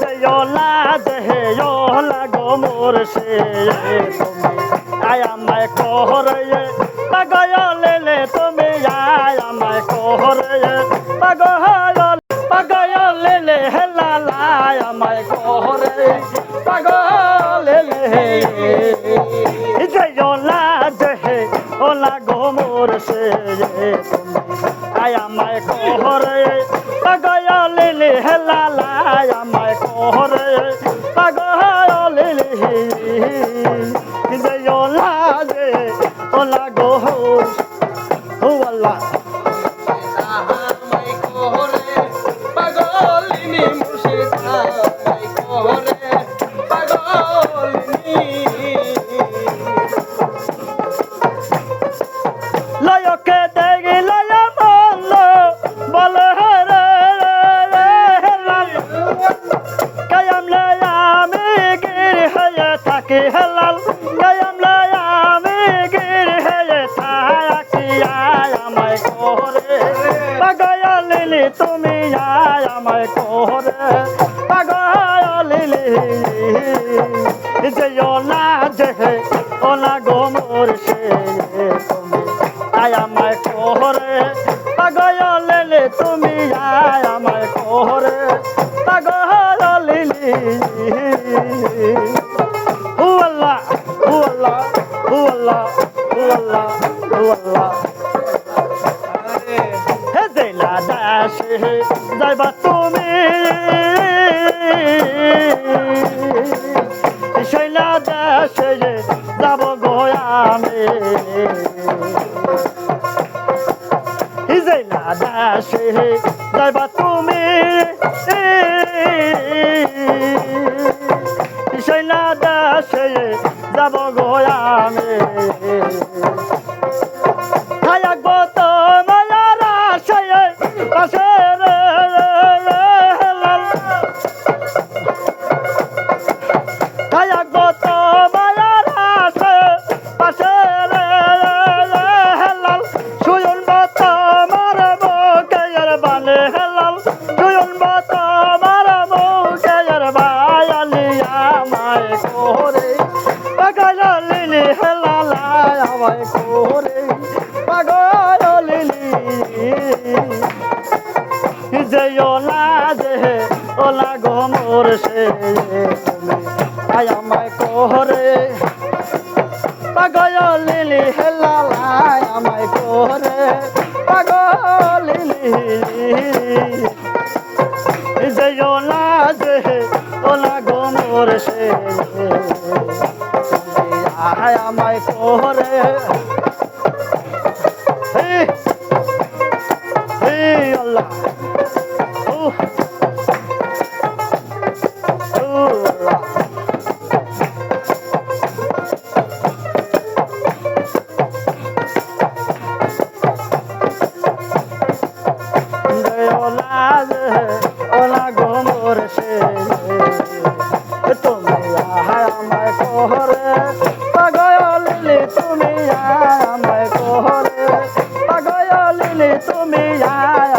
জয়লা জহে OLA গো মোর সে আয় আমায় কোহরে পাগলে তুমি আয় আমায় কোহরে পাগল পাগলে লে হেলা লাই আমায় কোহরে পাগলে জয়লা জহে ওলা গো মোর সে ওলা গো ও আল্লাহ। আমায় কোহরে পাগলিনী পাগয়ালিলি তুমি আয় আমায় কোহরে। পাগয়ালিলি যে ওলা যে ওলা গোমর সে। তুমি আয় আমায় কোহরে। পাগয়ালিলি তুমি আয় আমায় কোহরে। পাগয়ালিলি হু আল্লাহ হু আল্লাহ হু আল্লাহ হু আল্লাহ হু আল্লাহ দাসে যাইবা তুমি শৈলা দাসে যাব গোয়ামে জেলা দাসে যাইবা তুমি শৈলা দাসে যাব গোয়ামে বানে হেলাল শুয়ন তো মার মুখের বায়ালি আমায় করে পাগলিনি হেলালায় আমায় করে পাগলিনি যে ওলা যে ওলা গো মোর সে আয় আমায় কোহরে। পাগলিনি হেলালায় পাগলিনি যে ওলা যে ওলা গো মোর সে। আয় আমায় কোহরে। হে হে আল্লাহ। ওলা ওলা গোমর সে তুমি আহায় আমায় কোহরে পাগলিলি তুমি তুমি আয়